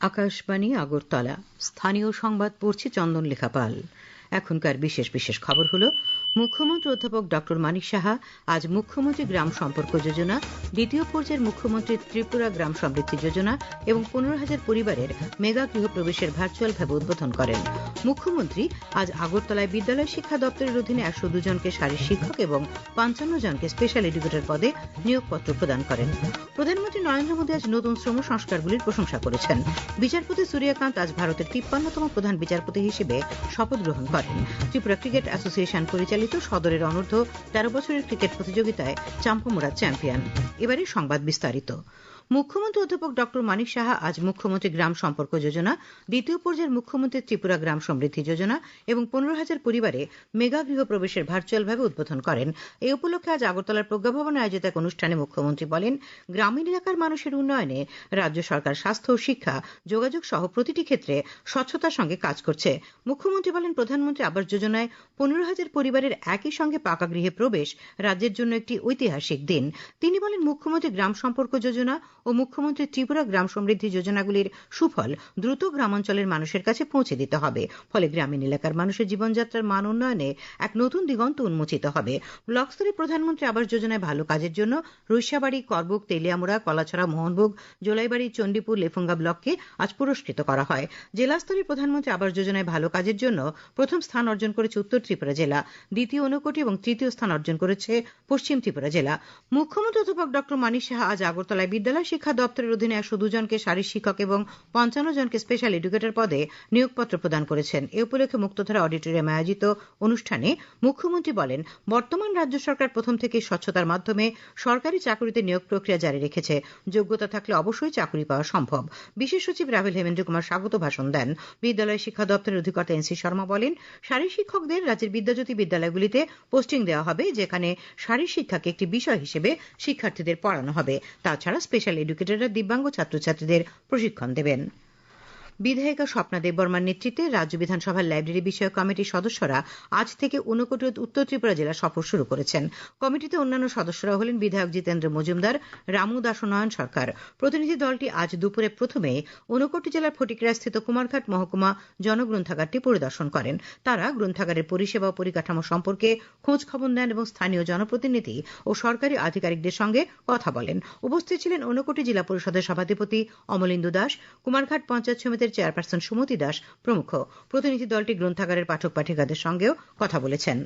আকাশবাণী আগরতলা। স্থানীয় সংবাদ পড়ছি চন্দন লেখাপাল এখনকার বিশেষ বিশেষ খবর হলো মুখ্যমন্ত্রী অধ্যাপক ডক্টর মানিক সাহা, আজ মুখ্যমন্ত্রী গ্রাম সম্পর্ক যোজনা, দ্বিতীয় পর্যায়ের মুখ্যমন্ত্রী ত্রিপুরা গ্রাম সমৃদ্ধি যোজনা এবং পনেরো হাজার পরিবারের মেগা গৃহপ্রবেশের ভার্চুয়াল ভাবে উদ্বোধন করেন। মুখ্যমন্ত্রী আজ আগরতলায় বিদ্যালয় শিক্ষা দপ্তরের অধীনে একশো দুজনকে শারীর শিক্ষক এবং পঞ্চান্ন জনকে স্পেশাল এডুকেটর পদে নিয়োগপত্র প্রদান করেন। প্রধানমন্ত্রী নরেন্দ্র মোদী আজ নতুন শ্রম সংস্কারগুলির প্রশংসা করেছেন। বিচারপতি সূর্যকান্ত আজ ভারতের তিপ্পান্নতম প্রধান বিচারপতি হিসেবে শপথ গ্রহণ করেন। ত্রিপুরা ক্রিকেট অ্যাসোসিয়েশন পরিচালিত সদরের অনূর্ধ্ব তেরো বছরের ক্রিকেট প্রতিযোগিতায় চাম্পমোড়া চ্যাম্পিয়ন। এবারে সংবাদ বিস্তারিত। মুখ্যমন্ত্রী অধ্যাপক ডক্টর মানিক সাহা আজ মুখ্যমন্ত্রী গ্রাম সম্পর্ক যোজনা, দ্বিতীয় পর্যায়ের মুখ্যমন্ত্রী ত্রিপুরা গ্রাম সমৃদ্ধি যোজনা এবং পনেরো হাজার পরিবারে মেগা গৃহ প্রবেশের ভার্চুয়ালভাবে উদ্বোধন করেন। এই উপলক্ষে আজ আগরতলার প্রজ্ঞাভবনে আয়োজিত এক অনুষ্ঠানে মুখ্যমন্ত্রী বলেন, গ্রামীণ এলাকার মানুষের উন্নয়নে রাজ্য সরকার স্বাস্থ্য শিক্ষা, যোগাযোগ সহ প্রতিটি ক্ষেত্রে স্বচ্ছতার সঙ্গে কাজ করছে। মুখ্যমন্ত্রী বলেন, প্রধানমন্ত্রী আবাস যোজনায় পনেরো হাজার পরিবারের একই সঙ্গে পাকা গৃহে প্রবেশ রাজ্যের জন্য একটি ঐতিহাসিক দিন। তিনি বলেন, মুখ্যমন্ত্রী গ্রাম সম্পর্ক যোজনা ও মুখ্যমন্ত্রী ত্রিপুরা গ্রাম সমৃদ্ধি যোজনাগুলির সুফল দ্রুত গ্রামাঞ্চলের মানুষের কাছে পৌঁছে দিতে হবে। ফলে গ্রামীণ এলাকার মানুষের জীবনযাত্রার মান উন্নয়নে এক নতুন দিগন্ত উন্মোচিত হবে। ব্লক স্তরে প্রধানমন্ত্রী আবাস যোজনায় ভালো কাজের জন্য রৈশাবাড়ি, করবুক, তেলিয়ামুড়া, কলাছড়া, মোহনভোগ, জোলাইবাড়ি, চণ্ডীপুর, লেফুঙ্গা ব্লককে আজ পুরস্কৃত করা হয়। জেলা স্তরে প্রধানমন্ত্রী আবাস যোজনায় ভালো কাজের জন্য প্রথম স্থান অর্জন করেছে উত্তর ত্রিপুরা জেলা, দ্বিতীয় ঊনকোটি এবং তৃতীয় স্থান অর্জন করেছে পশ্চিম ত্রিপুরা জেলা। মুখ্যমন্ত্রী অধ্যাপক ডক্টর মানিক সাহা আজ আগরতলায় বিদ্যালয় শিক্ষা দপ্তরের অধীনে একশো দুজনকে শারীর শিক্ষক এবং পঞ্চান্ন জনকে স্পেশাল এডুকেটর পদে নিয়োগপত্র প্রদান করেছেন। এ উপলক্ষে মুক্তধারা অডিটোরিয়ামে আয়োজিত অনুষ্ঠানে মুখ্যমন্ত্রী বলেন, বর্তমান রাজ্য সরকার প্রথম থেকে স্বচ্ছতার মাধ্যমে সরকারি চাকরিতে নিয়োগ প্রক্রিয়া জারি রেখেছে। যোগ্যতা থাকলে অবশ্যই চাকরি পাওয়া সম্ভব। বিশেষ সচিব রাহুল হেমেন্দ্র কুমার স্বাগত ভাষণ দেন। বিদ্যালয় শিক্ষা দপ্তরের অধিকর্তা এন এনসি শর্মা বলেন, শারীর শিক্ষকদের রাজ্যের বিদ্যাজ্যোতি বিদ্যালয়গুলিতে পোস্টিং দেওয়া হবে, যেখানে শারীর শিক্ষাকে একটি বিষয় হিসেবে শিক্ষার্থীদের পড়ানো হবে। তাছাড়া স্পেশাল এডুকেটররা দিব্যাঙ্গ ছাত্রছাত্রীদের প্রশিক্ষণ দেবেন। বিধায়িকা স্বপ্না দেববর্মার নেতৃত্বে রাজ্য বিধানসভার লাইব্রেরি বিষয়ক কমিটির সদস্যরা আজ থেকে ঊনকোটি উত্তর ত্রিপুরা জেলা সফর শুরু করেছেন। কমিটিতে অন্যান্য সদস্যরা হলেন বিধায়ক জিতেন্দ্র মজুমদার, রামু দাস নয়ন সরকার। প্রতিনিধি দলটি আজ দুপুরে প্রথমে ঊনকোটি জেলার ফটিকরা স্থিত কুমারঘাট মহকুমা জনগ্রন্থাগারটি পরিদর্শন করেন। তারা গ্রন্থাগারের পরিষেবা ও পরিকাঠামো সম্পর্কে খোঁজ খবর নেন এবং স্থানীয় জনপ্রতিনিধি ও সরকারি আধিকারিকদের সঙ্গে কথা বলেন। উপস্থিত ছিলেন ঊনকোটি জেলা পরিষদের সভাধিপতি অমলিন্দু দাস, কুমারঘাট পঞ্চায়েত সমিতির চেয়ারপারসন সুমতি দাস প্রমুখ। প্রতিনিধি দলটি গ্রন্থাগারের পাঠক পাঠিকাদের সঙ্গেও কথা বলেছেন।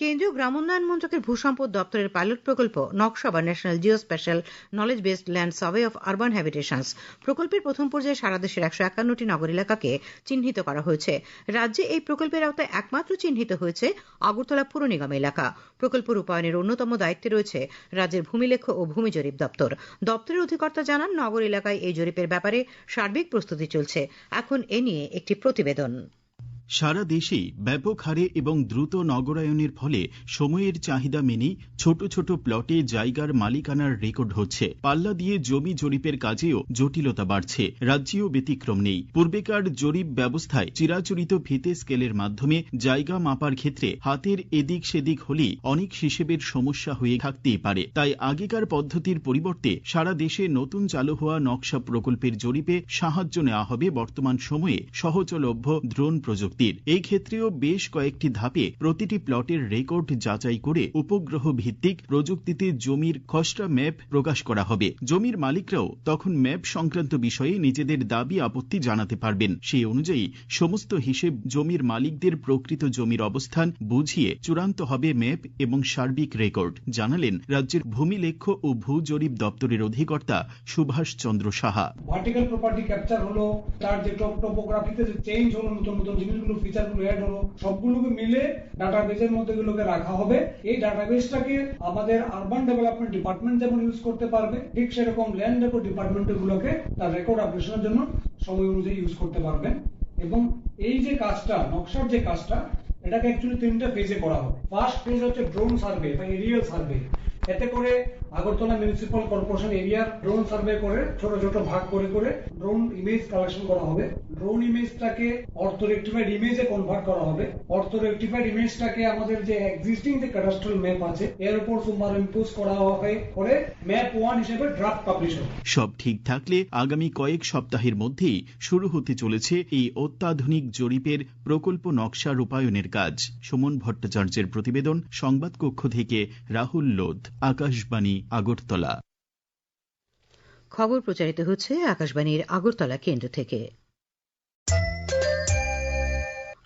কেন্দ্রীয় গ্রামোন্নয়ন মন্ত্রকের ভূসম্পদ দপ্তরের পাইলট প্রকল্প নকশা বা national geospatial knowledge based land survey of urban habitations. প্রকল্পের প্রথম পর্যায়ে সারা দেশের একশো একান্নটি নগর এলাকাকে চিহ্নিত করা হয়েছে। রাজ্যে এই প্রকল্পের আওতায় একমাত্র চিহ্নিত হয়েছে আগরতলা পুর নিগম এলাকা। প্রকল্প রূপায়ণের অন্যতম দায়িত্বে রয়েছে রাজ্যের ভূমিলেখ্য ও ভূমি জরিপ দপ্তর। দপ্তরের অধিকর্তা জানান, নগর এলাকায় এই জরিপের ব্যাপারে সার্বিক প্রস্তুতি চলছে। এখন এ নিয়ে একটি প্রতিবেদন। সারা দেশেই ব্যাপক হারে এবং দ্রুত নগরায়নের ফলে সময়ের চাহিদা মেনেই ছোট ছোট প্লটে জায়গার মালিকানার রেকর্ড হচ্ছে। পাল্লা দিয়ে জমি জরিপের কাজেও জটিলতা বাড়ছে। রাজ্যেও ব্যতিক্রম নেই। পূর্বেকার জরিপ ব্যবস্থায় চিরাচরিত ফিতে স্কেলের মাধ্যমে জায়গা মাপার ক্ষেত্রে হাতের এদিক সেদিক হলেই অনেক হিসেবের সমস্যা হয়ে থাকতেই পারে। তাই আগেকার পদ্ধতির পরিবর্তে সারা দেশে নতুন চালু হওয়া নকশা প্রকল্পের জরিপে সাহায্য নেওয়া হবে বর্তমান সময়ে সহজলভ্য ড্রোন প্রযুক্তি। প্রযুক্তির এই ক্ষেত্রেও বেশ কয়েকটি ধাপে প্রতিটি প্লটের রেকর্ড যাচাই করে উপগ্রহ ভিত্তিক প্রযুক্তিতে জমির খসড়া ম্যাপ প্রকাশ করা হবে। জমির মালিকরাও তখন ম্যাপ সংক্রান্ত বিষয়ে নিজেদের দাবি আপত্তি জানাতে পারবেন। সেই অনুযায়ী সমস্ত হিসেব জমির মালিকদের প্রকৃত জমির অবস্থান বুঝিয়ে চূড়ান্ত হবে ম্যাপ এবং সার্বিক রেকর্ড, জানালেন রাজ্যের ভূমিলেখ্য ও ভূ জরিপ দপ্তরের অধিকর্তা Subhash Chandra Saha. Vertical property capture হলো, তার যে টোপোগ্রাফিতে যে চেঞ্জ হলো, নতুন নতুন জিনিসগুলো যেগুলো ফিচারগুলো অ্যাড হলো, সবগুলোকে মিলে ডাটাবেজের মধ্যে গুলোকে রাখা হবে। এই ডাটাবেসটাকে আমাদের আরবান ডেভেলপমেন্ট ডিপার্টমেন্ট যেমন ইউজ করতে পারবে, ঠিক সেরকম ল্যান্ড রেকর্ড ডিপার্টমেন্ট গুলোকে তার রেকর্ড আপডেশনের জন্য সময় অনুযায়ী ইউজ করতে পারবেন। এবং এই যে কাজটা, নকশার যে কাজটা, এটাকে অ্যাকচুয়ালি তিনটা ফেজে করা হবে। ফার্স্ট ফেজ হচ্ছে ড্রোন সার্ভে বা এরিয়াল সার্ভে এতে করে আগরতলা মিউনিসিপাল কর্পোরেশন এরিয়ার ড্রোন সার্ভে করে ছোট ছোট ভাগ করে করে ড্রোন ইমেজ কালেকশন করা হবে। ড্রোন ইমেজটাকে অর্থ রেক্টিফাইড ইমেজে কনভার্ট করা হবে। অর্থ রেক্টিফাইড ইমেজটাকে আমাদের যে এক্সিস্টিং যে ক্যাডাস্ট্রাল ম্যাপ আছে এর উপর সুপার ইম্পোজ করা হবে করে ম্যাপ ওয়ান হিসেবে ড্রাফট পাবলিশ হবে। সব ঠিক থাকলে আগামী কয়েক সপ্তাহের মধ্যেই শুরু হতে চলেছে এই অত্যাধুনিক জরিপের প্রকল্প নকশা রূপায়ণের কাজ। সুমন ভট্টাচার্যের প্রতিবেদন সংবাদ কক্ষ থেকে রাহুল লোধ আকাশবাণী আগরতলা। খবর প্রচারিত হচ্ছে আকাশবাণীর আগরতলা কেন্দ্র থেকে।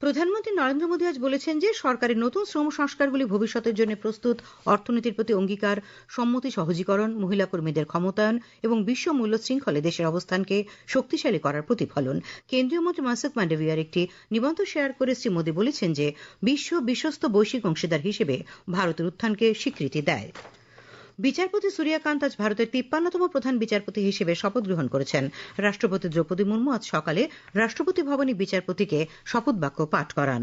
প্রধানমন্ত্রী নরেন্দ্র মোদী আজ বলেছেন যে সরকারের নতুন শ্রম সংস্কারগুলি ভবিষ্যতের জন্য প্রস্তুত, অর্থনীতির প্রতি অঙ্গীকার, সম্মতি সহজীকরণ, মহিলা কর্মীদের ক্ষমতায়ন এবং বিশ্ব মূল্য শৃঙ্খলে দেশের অবস্থানকে শক্তিশালী করার প্রতিফলন। কেন্দ্রীয় মন্ত্রী মনসুখ মান্ডভিয়ার একটি নিবন্ধ শেয়ার করে শ্রী মোদী বলেছেন যে বিশ্ব বিশ্বস্ত বৈশ্বিক অংশীদার হিসেবে ভারতের উত্থানকে স্বীকৃতি দেয়। বিচারপতি সূর্যকান্ত আজ ভারতের তিপ্পান্নতম প্রধান বিচারপতি হিসেবে শপথ গ্রহণ করেছেন। রাষ্ট্রপতি দ্রৌপদী মুর্মু আজ সকালে রাষ্ট্রপতি ভবনে বিচারপতিকে শপথ বাক্য পাঠ করান।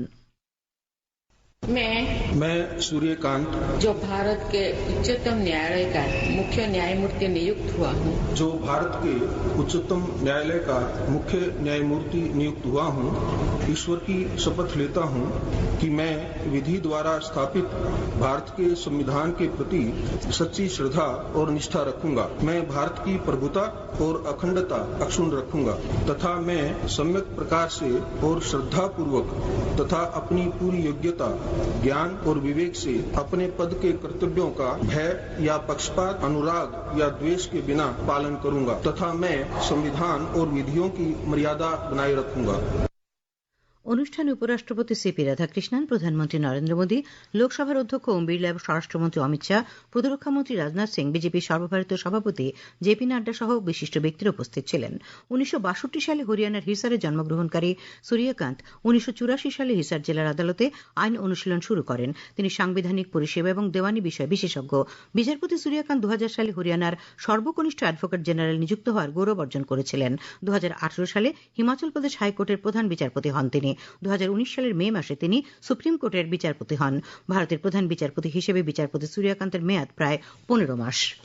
मैं मैं सूर्यकांत जो भारत के उच्चतम न्यायालय का मुख्य न्यायमूर्ति नियुक्त हुआ हूँ। जो भारत के उच्चतम न्यायालय का मुख्य न्यायमूर्ति नियुक्त हुआ हूँ ईश्वर की शपथ लेता हूँ कि मैं विधि द्वारा स्थापित भारत के संविधान के प्रति सच्ची श्रद्धा और निष्ठा रखूँगा। मैं भारत की प्रभुता और अखंडता अक्षुण रखूँगा तथा मैं सम्यक प्रकार से और श्रद्धा पूर्वक तथा अपनी पूरी योग्यता ज्ञान और विवेक से अपने पद के कर्तव्यों का भय या पक्षपात, अनुराग या द्वेष के बिना पालन करूँगा, तथा मैं संविधान और विधियों की मर्यादा बनाए रखूँगा। অনুষ্ঠানে উপরাষ্ট্রপতি সিপি রাধাকৃষ্ণন, প্রধানমন্ত্রী নরেন্দ্র মোদী, লোকসভার অধ্যক্ষ ওম বিড়লা এবং স্বরাষ্ট্রমন্ত্রী অমিত শাহ, প্রতিরক্ষামন্ত্রী রাজনাথ সিং বিজেপির সর্বভারতীয় সভাপতি জেপি নাড্ডা সহ বিশিষ্ট ব্যক্তিরা উপস্থিত ছিলেন। উনিশশো বাষট্টি সালে হরিয়ানার হিসারে জন্মগ্রহণকারী সূর্যকান্ত উনিশশো চুরাশি সালে হিসার জেলার আদালতে আইন অনুশীলন শুরু করেন। তিনি সাংবিধানিক পরিষেবা এবং দেওয়ানি বিষয়ে বিশেষজ্ঞ। বিচারপতি সূর্যকান্ত দু হাজার সালে হরিয়ানার সর্বকনিষ্ঠ অ্যাডভোকেট জেনারেল নিযুক্ত হওয়ার গৌরব অর্জন করেছিলেন। দু হাজার আঠারো সালে হিমাচল প্রদেশ হাইকোর্টের প্রধান বিচারপতি হন তিনি। দু হাজার উনিশ সালের মে মাসে তিনি সুপ্রিম কোর্টের বিচারপতি হন। ভারতের প্রধান বিচারপতি হিসেবে বিচারপতি সূর্যকান্তের মেয়াদ প্রায় পনেরো মাস।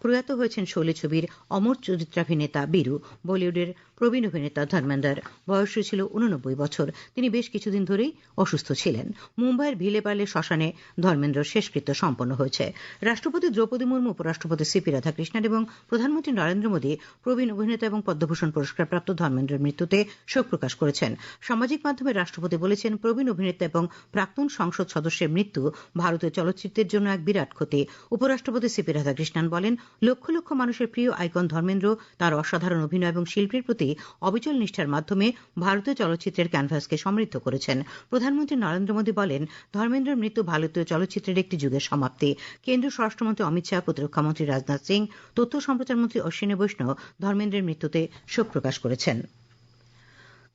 প্রয়াত হয়েছেন শোলে ছবির অমর চরিত্রাভিনেতা বীরু, বলিউডের প্রবীণ অভিনেতা ধর্মেন্দার। বয়স ছিল উননব্বই বছর। তিনি বেশ কিছুদিন ধরেই অসুস্থ ছিলেন। মুম্বাইয়ের ভিলেপালে শ্মশানে ধর্মেন্দ্র শেষকৃত্য সম্পন্ন হয়েছে। রাষ্ট্রপতি দ্রৌপদী মুর্মু, উপরাষ্ট্রপতি সিপি রাধাকৃষ্ণন এবং প্রধানমন্ত্রী নরেন্দ্র মোদী প্রবীণ অভিনেতা এবং পদ্মভূষণ পুরস্কারপ্রাপ্ত ধর্মেন্দ্রের মৃত্যুতে শোক প্রকাশ করেছেন। সামাজিক মাধ্যমে রাষ্ট্রপতি বলেছেন, প্রবীণ অভিনেতা এবং প্রাক্তন সংসদ সদস্যের মৃত্যু ভারতীয় চলচ্চিত্রের জন্য এক বিরাট ক্ষতি। উপরাষ্ট্রপতি সিপি রাধাকৃষ্ণন বলেন লক্ষ লক্ষ মানুষের প্রিয় আইকন ধর্মেন্দ্র, তার অসাধারণ অভিনয় এবং শিল্পের প্রতি অবিচল নিষ্ঠার মাধ্যমে ভারতীয় চলচ্চিত্রের ক্যানভাসকে সমৃদ্ধ করেছেন। প্রধানমন্ত্রী নরেন্দ্র মোদী বলেন, ধর্মেন্দ্রের মৃত্যু ভারতীয় চলচ্চিত্রের একটি যুগের সমাপ্তি। কেন্দ্রীয় স্বরাষ্ট্রমন্ত্রী অমিত শাহ, প্রতিরক্ষা মন্ত্রী রাজনাথ সিং, তথ্য সম্প্রচার মন্ত্রী অশ্বিনী বৈষ্ণব ধর্মেন্দ্রের মৃত্যুতে শোক প্রকাশ করেছেন।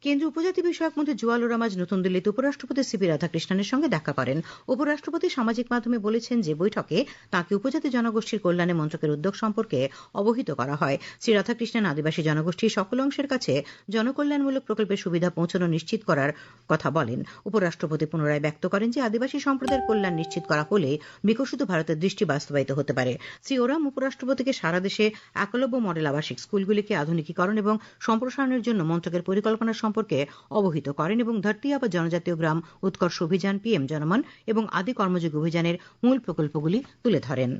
কেন্দ্রীয় উপজাতি বিষয়ক মন্ত্রী জুয়াল ওরাম আজ নতুন দিল্লিতে উপরাষ্ট্রপতি সিপি রাধাকৃষ্ণনের সঙ্গে দেখা করেন। উপরাষ্ট্রপতি সামাজিক মাধ্যমে বলেছেন যে বৈঠকে তাঁকে উপজাতি জনগোষ্ঠীর কল্যাণে মন্ত্রকের উদ্যোগ সম্পর্কে অবহিত করা হয়। শ্রী রাধাকৃষ্ণন আদিবাসী জনগোষ্ঠীর সকল অংশের কাছে জনকল্যাণমূলক প্রকল্পের সুবিধা পৌঁছানো নিশ্চিত করার কথা বলেন। উপরাষ্ট্রপতি পুনরায় ব্যক্ত করেন যে আদিবাসী সম্প্রদায়ের কল্যাণ নিশ্চিত করা হলে বিকশিত ভারতের দৃষ্টি বাস্তবায়িত হতে পারে। শ্রী ওরাম উপরাষ্ট্রপতিকে সারা দেশে একলব্য মডেল আবাসিক স্কুলগুলিকে আধুনিকীকরণ এবং সম্প্রসারণের জন্য মন্ত্রকের পরিকল্পনা সম্পর্কে অবহিত করেন এবং ধরতি আবা জনজাতীয় গ্রাম উৎকর্ষ অভিযান, পিএম জনমন এবং আদি কর্মযোগী অভিযানের মূল প্রকল্পগুলি তুলে ধরেন।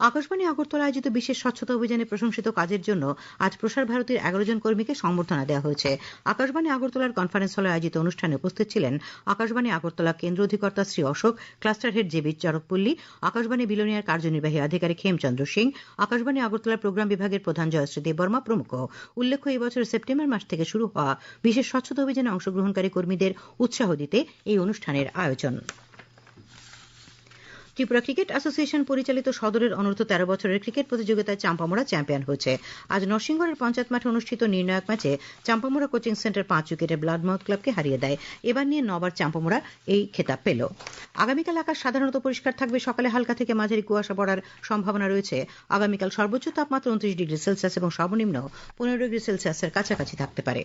আকাশবাণী আগরতলা আয়োজিত বিশেষ স্বচ্ছতা অভিযানে প্রশংসিত কাজের জন্য আজ প্রসার ভারতীর এগারো জন কর্মীকে সংবর্ধনা দেওয়া হয়েছে। আকাশবাণী আগরতলার কনফারেন্স হলে আয়োজিত অনুষ্ঠানে উপস্থিত ছিলেন আকাশবাণী আগরতলা কেন্দ্র অধিকর্তা Shri Ashok cluster head JB Charakpalli, Akashvani billionaire কার্যনির্বাহী আধিকারিক হেমচন্দ্র সিং, আকাশবাণী আগরতলা প্রোগ্রাম বিভাগের প্রধান জয়শ্রী দেববর্মা প্রমুখ। উল্লেখ্য, এই বছর সেপ্টেম্বর মাস থেকে শুরু হওয়া বিশেষ স্বচ্ছতা অভিযানে অংশগ্রহণকারী কর্মীদের উৎসাহ দিতে এই অনুষ্ঠানের আয়োজন। ত্রিপুরা ক্রিকেট অ্যাসোসিয়েশন পরিচালিত সদরের অনূর্ধ্ব তেরো বছরের ক্রিকেট প্রতিযোগিতায় চাম্পামোড়া চ্যাম্পিয়ন হয়েছে। আজ নরসিংগড়ের পঞ্চায়েত মাঠে অনুষ্ঠিত নির্ণায়ক ম্যাচে চাম্পামোড়া কোচিং সেন্টার পাঁচ উইকেটে ব্লাডমাউথ ক্লাবকে হারিয়ে দেয়। এবার নিয়ে নবার চাম্পামোড়া এই খেতাব পেল। আগামীকাল আকাশ সাধারণত পরিষ্কার থাকবে। সকালে হালকা থেকে মাঝারি কুয়াশা পড়ার সম্ভাবনা রয়েছে। আগামীকাল সর্বোচ্চ তাপমাত্রা উনত্রিশ ডিগ্রি সেলসিয়াস এবং সর্বনিম্ন পনেরো ডিগ্রি সেলসিয়াসের কাছাকাছি থাকতে পারে।